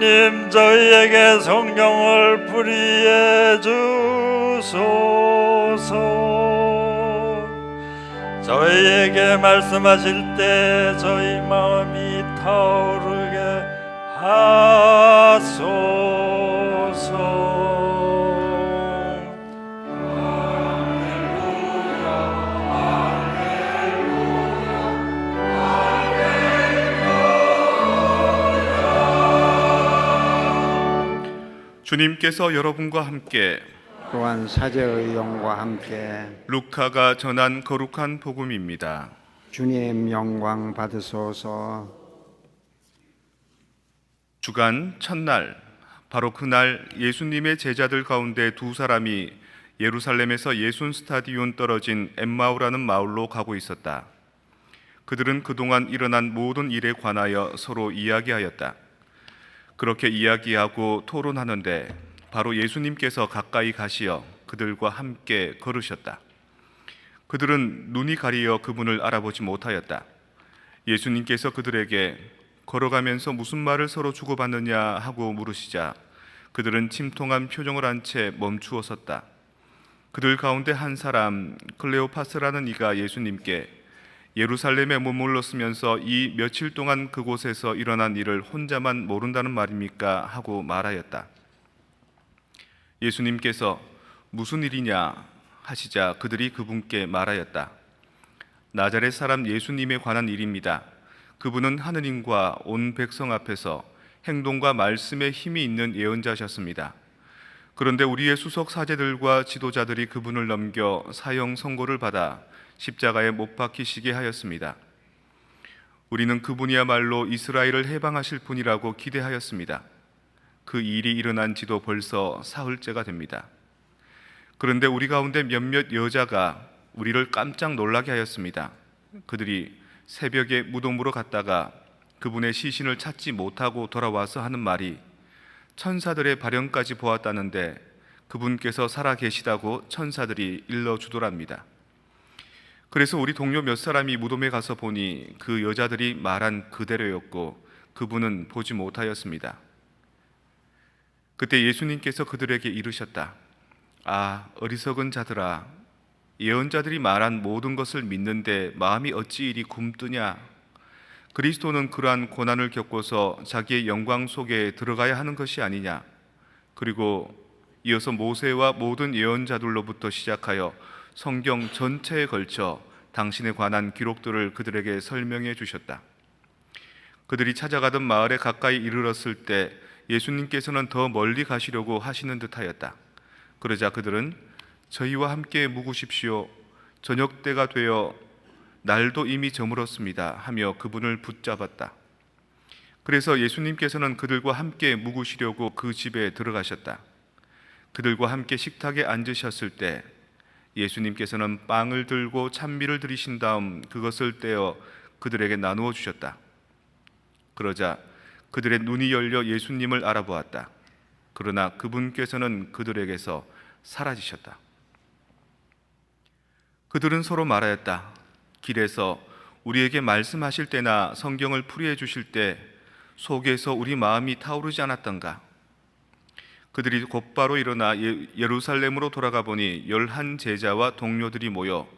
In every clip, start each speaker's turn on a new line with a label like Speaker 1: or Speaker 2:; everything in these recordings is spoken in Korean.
Speaker 1: 주 예수님 저희에게 성령을 불이해 주소서. 저희에게 말씀하실 때 저희 마음이 타오르게 하소서
Speaker 2: 주님께서 여러분과 함께
Speaker 3: 또한 사제의 영과 함께
Speaker 2: 루카가 전한 거룩한 복음입니다.
Speaker 3: 주님 영광 받으소서
Speaker 2: 주간 첫날 바로 그날 예수님의 제자들 가운데 두 사람이 예루살렘에서 예순 스타디온 떨어진 엠마우라는 마을로 가고 있었다. 그들은 그동안 일어난 모든 일에 관하여 서로 이야기하였다. 그렇게 이야기하고 토론하는데 바로 예수님께서 가까이 가시어 그들과 함께 걸으셨다. 그들은 눈이 가리어 그분을 알아보지 못하였다. 예수님께서 그들에게 걸어가면서 무슨 말을 서로 주고받느냐 하고 물으시자 그들은 침통한 표정을 한 채 멈추어 섰다. 그들 가운데 한 사람 클레오파스라는 이가 예수님께 예루살렘에 머물렀으면서 이 며칠 동안 그곳에서 일어난 일을 혼자만 모른다는 말입니까? 하고 말하였다. 예수님께서 무슨 일이냐 하시자 그들이 그분께 말하였다. 나자렛 사람 예수님에 관한 일입니다. 그분은 하느님과 온 백성 앞에서 행동과 말씀에 힘이 있는 예언자셨습니다. 그런데 우리의 수석 사제들과 지도자들이 그분을 넘겨 사형 선고를 받아 십자가에 못 박히시게 하였습니다. 우리는 그분이야말로 이스라엘을 해방하실 분이라고 기대하였습니다. 그 일이 일어난 지도 벌써 사흘째가 됩니다. 그런데 우리 가운데 몇몇 여자가 우리를 깜짝 놀라게 하였습니다. 그들이 새벽에 무덤으로 갔다가 그분의 시신을 찾지 못하고 돌아와서 하는 말이 천사들의 발현까지 보았다는데 그분께서 살아 계시다고 천사들이 일러 주더랍니다. 그래서 우리 동료 몇 사람이 무덤에 가서 보니 그 여자들이 말한 그대로였고 그분은 보지 못하였습니다. 그때 예수님께서 그들에게 이르셨다. 아, 어리석은 자들아, 예언자들이 말한 모든 것을 믿는데 마음이 어찌 이리 굼뜨냐? 그리스도는 그러한 고난을 겪고서 자기의 영광 속에 들어가야 하는 것이 아니냐? 그리고 이어서 모세와 모든 예언자들로부터 시작하여 성경 전체에 걸쳐 당신에 관한 기록들을 그들에게 설명해 주셨다. 그들이 찾아가던 마을에 가까이 이르렀을 때 예수님께서는 더 멀리 가시려고 하시는 듯하였다. 그러자 그들은 저희와 함께 묵으십시오. 저녁 때가 되어 날도 이미 저물었습니다. 하며 그분을 붙잡았다. 그래서 예수님께서는 그들과 함께 묵으시려고 그 집에 들어가셨다. 그들과 함께 식탁에 앉으셨을 때 예수님께서는 빵을 들고 찬미를 드리신 다음 그것을 떼어 그들에게 나누어 주셨다. 그러자 그들의 눈이 열려 예수님을 알아보았다. 그러나 그분께서는 그들에게서 사라지셨다. 그들은 서로 말하였다. 길에서 우리에게 말씀하실 때나 성경을 풀이해 주실 때 속에서 우리 마음이 타오르지 않았던가? 그들이 곧바로 일어나 예- 예루살렘으로 돌아가 보니 열한 제자와 동료들이 모여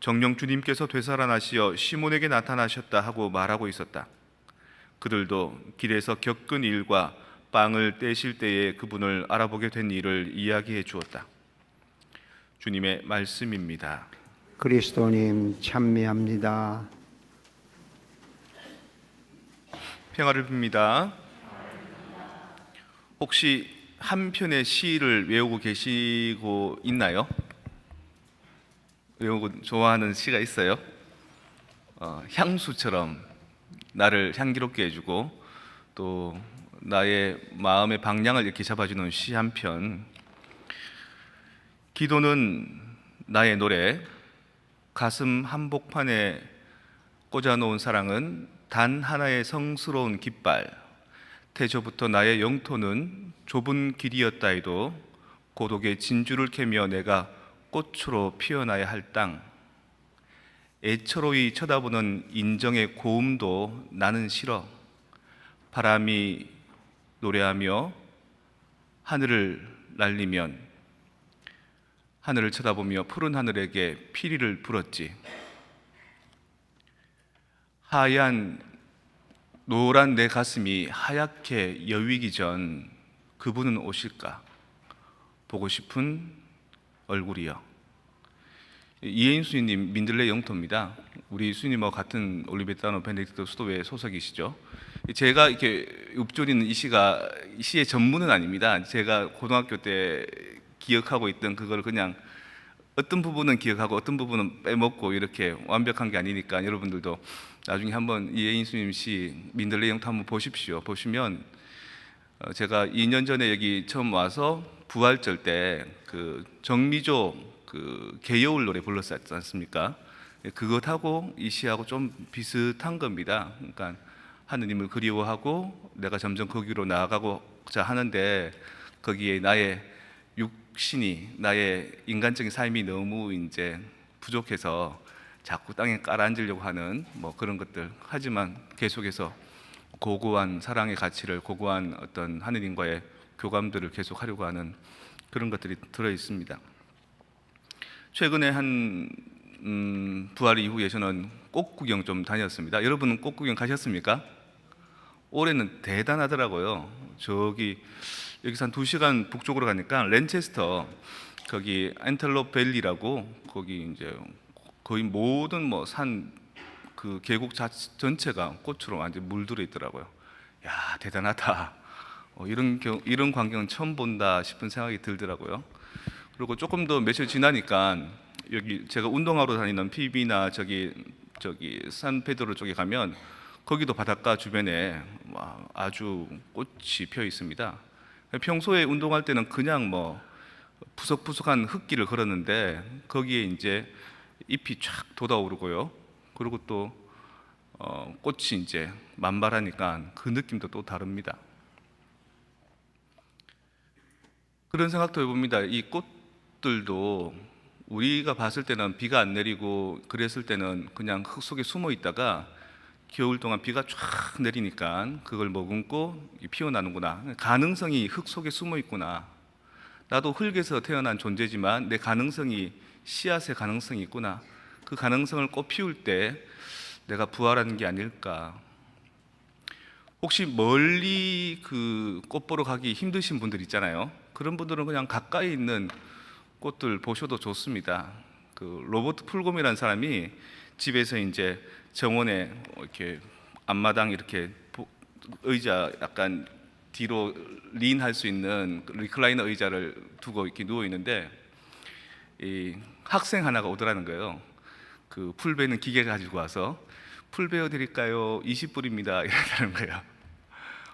Speaker 2: 정령 주님께서 되살아나시어 시몬에게 나타나셨다 하고 말하고 있었다. 그들도 길에서 겪은 일과 빵을 떼실 때에 그분을 알아보게 된 일을 이야기해 주었다. 주님의 말씀입니다.
Speaker 3: 그리스도님 찬미합니다.
Speaker 2: 평화를 빕니다. 혹시 한 편의 시를 외우고 계시고 있나요? 외우고 좋아하는 시가 있어요? 어, 향수처럼 나를 향기롭게 해주고 또 나의 마음의 방향을 이렇게 잡아주는 시 한 편. 기도는 나의 노래, 가슴 한복판에 꽂아놓은 사랑은 단 하나의 성스러운 깃발. 태초부터 나의 영토는 좁은 길이었다 해도 고독의 진주를 캐며 내가 꽃으로 피어나야 할 땅. 애처로이 쳐다보는 인정의 고음도 나는 싫어. 바람이 노래하며 하늘을 날리면 하늘을 쳐다보며 푸른 하늘에게 피리를 불었지. 하얀 노란 내 가슴이 하얗게 여위기 전 그분은 오실까? 보고 싶은 얼굴이요. 이혜인 수님 민들레 영토입니다. 우리 수님하고 같은 올리베타노 베네딕토 수도회 소속이시죠. 제가 이렇게 읊조리는 이 시가 이 시의 전문은 아닙니다. 제가 고등학교 때 기억하고 있던 그걸 그냥 어떤 부분은 기억하고 어떤 부분은 빼먹고 이렇게 완벽한 게 아니니까 여러분들도 나중에 한번 이혜인 수님 시 민들레 영토 한번 보십시오. 보시면 어, 제가 2년 전에 여기 처음 와서 부활절 때 그 정미조 그 개여울 노래 불렀었지 않습니까? 예, 그것하고 이 시하고 좀 비슷한 겁니다. 그러니까 하느님을 그리워하고 내가 점점 거기로 나아가고자 하는데 거기에 나의 육신이 나의 인간적인 삶이 너무 이제 부족해서 자꾸 땅에 깔아앉으려고 하는 뭐 그런 것들 하지만 계속해서 고고한 사랑의 가치를 고고한 어떤 하느님과의 교감들을 계속 하려고 하는 그런 것들이 들어 있습니다. 최근에 한 음, 부활 이후에 저는 꽃 구경 좀 다녔습니다. 여러분은 꽃 구경 가셨습니까? 올해는 대단하더라고요. 저기 여기서 한 2시간 북쪽으로 가니까 렌체스터 거기 엔텔롭 밸리라고 거기 이제 거의 모든 뭐 산 그 계곡 자, 전체가 꽃으로 완전 물들어 있더라고요. 야 대단하다. 어, 이런 경, 이런 광경은 처음 본다 싶은 생각이 들더라고요. 그리고 조금 더 며칠 지나니까 여기 제가 운동하러 다니는 PB나 저기 저기 산페드로 쪽에 가면 거기도 바닷가 주변에 와, 아주 꽃이 펴 있습니다. 평소에 운동할 때는 그냥 뭐 푸석푸석한 흙길을 걸었는데 거기에 이제 잎이 쫙 돋아오르고요. 그리고 또 어, 꽃이 이제 만발하니까 그 느낌도 또 다릅니다. 그런 생각도 해봅니다. 이 꽃들도 우리가 봤을 때는 비가 안 내리고 그랬을 때는 그냥 흙 속에 숨어 있다가 겨울 동안 비가 쫙 내리니까 그걸 머금고 피어나는구나. 가능성이 흙 속에 숨어 있구나. 나도 흙에서 태어난 존재지만 내 가능성이 씨앗의 가능성이 있구나. 그 가능성을 꽃 피울 때 내가 부활하는 게 아닐까. 혹시 멀리 그 꽃 보러 가기 힘드신 분들 있잖아요. 그런 분들은 그냥 가까이 있는 꽃들 보셔도 좋습니다. 그 로버트 풀곰이라는 사람이 집에서 이제 정원에 이렇게 앞마당 이렇게 보- 의자 약간 뒤로 린할 수 있는 그 리클라이너 의자를 두고 이렇게 누워 있는데 이 학생 하나가 오더라는 거예요. 그 풀베는 기계 가지고 와서 풀 베어 드릴까요? 20불입니다. 이러는 거예요.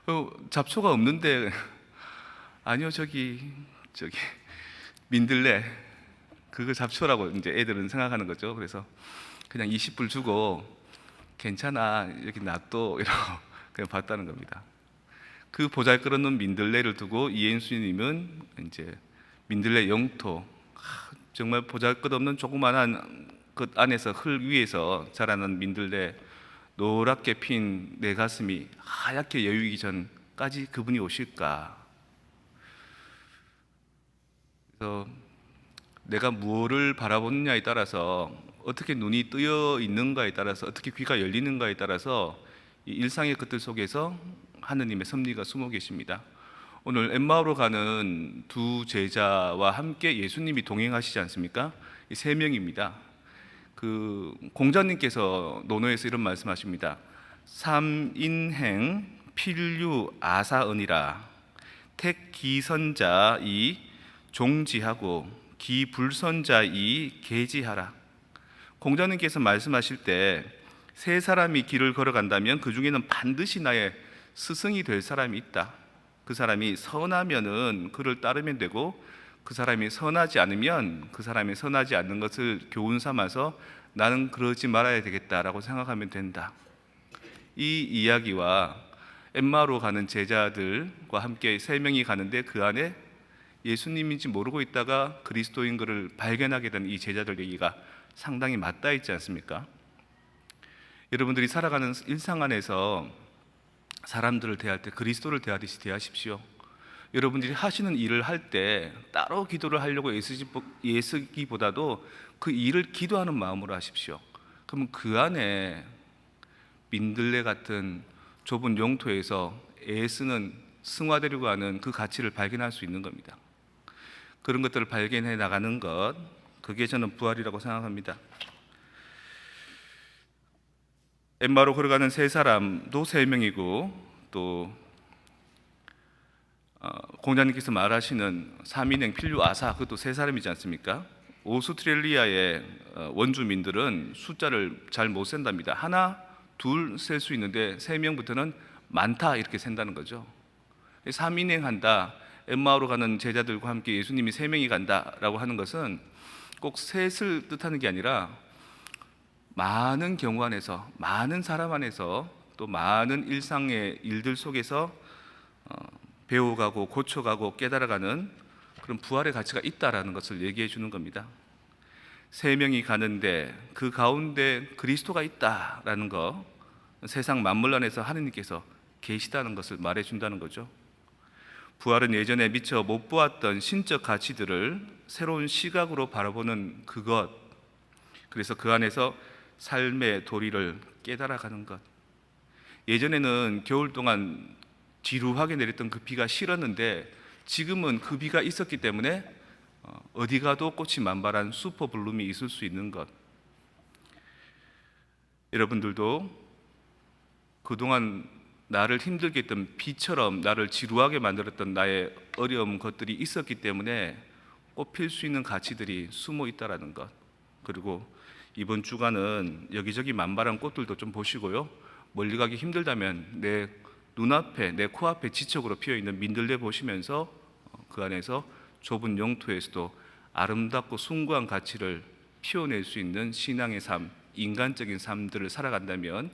Speaker 2: 어, 잡초가 없는데 아니요 저기 저기 민들레 그거 잡초라고 이제 애들은 생각하는 거죠. 그래서 그냥 20불 주고 괜찮아 여기 놔둬 이러고 그냥 봤다는 겁니다. 그 보잘것없는 민들레를 두고 이엔수님은 이제 민들레 영토 하, 정말 보잘것없는 조그만한 그 안에서 흙 위에서 자라는 민들레 노랗게 핀 내 가슴이 하얗게 여유기 전까지 그분이 오실까? 그래서 내가 무엇을 바라보느냐에 따라서 어떻게 눈이 뜨여 있는가에 따라서 어떻게 귀가 열리는가에 따라서 이 일상의 것들 속에서 하느님의 섭리가 숨어 계십니다. 오늘 엠마오로 가는 두 제자와 함께 예수님이 동행하시지 않습니까? 이세 명입니다. 그 공자님께서 논어에서 이런 말씀하십니다. 삼인행 필류 아사은이라 택기선자 이 종지하고 기불선자 이 계지하라. 공자님께서 말씀하실 때 세 사람이 길을 걸어간다면 그 중에는 반드시 나의 스승이 될 사람이 있다. 그 사람이 선하면은 그를 따르면 되고 그 사람이 선하지 않으면 그 사람이 선하지 않는 것을 교훈 삼아서 나는 그러지 말아야 되겠다라고 생각하면 된다. 이 이야기와 엠마로 가는 제자들과 함께 세 명이 가는데 그 안에 예수님인지 모르고 있다가 그리스도인 것을 발견하게 된 이 제자들 얘기가 상당히 맞닿아 있지 않습니까? 여러분들이 살아가는 일상 안에서 사람들을 대할 때 그리스도를 대하듯이 대하십시오. 여러분들이 하시는 일을 할 때 따로 기도를 하려고 애쓰기보다도 그 일을 기도하는 마음으로 하십시오. 그러면 그 안에 민들레 같은 좁은 용토에서 애쓰는 승화되려고 하는 그 가치를 발견할 수 있는 겁니다. 그런 것들을 발견해 나가는 것, 그게 저는 부활이라고 생각합니다. 엠마로 걸어가는 세 사람도 세 명이고 또 어, 공자님께서 말하시는 삼인행 필류 아사 그것도 세 사람이지 않습니까? 오스트레일리아의 어, 원주민들은 숫자를 잘 못 센답니다. 하나, 둘 셀 수 있는데 세 명부터는 많다 이렇게 센다는 거죠. 삼인행 한다. 엠마오로 가는 제자들과 함께 예수님이 세 명이 간다라고 하는 것은 꼭 셋을 뜻하는 게 아니라 많은 경우 안에서 많은 사람 안에서 또 많은 일상의 일들 속에서 어, 배워가고 고쳐가고 깨달아가는 그런 부활의 가치가 있다라는 것을 얘기해 주는 겁니다. 세 명이 가는데 그 가운데 그리스도가 있다라는 거 세상 만물 안에서 하느님께서 계시다는 것을 말해 준다는 거죠. 부활은 예전에 미처 못 보았던 신적 가치들을 새로운 시각으로 바라보는 그것 그래서 그 안에서 삶의 도리를 깨달아가는 것. 예전에는 겨울 동안 지루하게 내렸던 그 비가 싫었는데 지금은 그 비가 있었기 때문에 어, 어디 가도 꽃이 만발한 슈퍼 블룸이 있을 수 있는 것. 여러분들도 그동안 나를 힘들게 했던 비처럼 나를 지루하게 만들었던 나의 어려운 것들이 있었기 때문에 꽃필 수 있는 가치들이 숨어 있다라는 것. 그리고 이번 주간은 여기저기 만발한 꽃들도 좀 보시고요. 멀리 가기 힘들다면 내 눈앞에 내 코앞에 지척으로 피어 있는 민들레 보시면서 어, 그 안에서 좁은 영토에서도 아름답고 숭고한 가치를 피워낼 수 있는 신앙의 삶, 인간적인 삶들을 살아간다면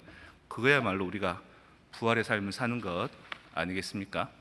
Speaker 2: 그거야말로 우리가 부활의 삶을 사는 것 아니겠습니까?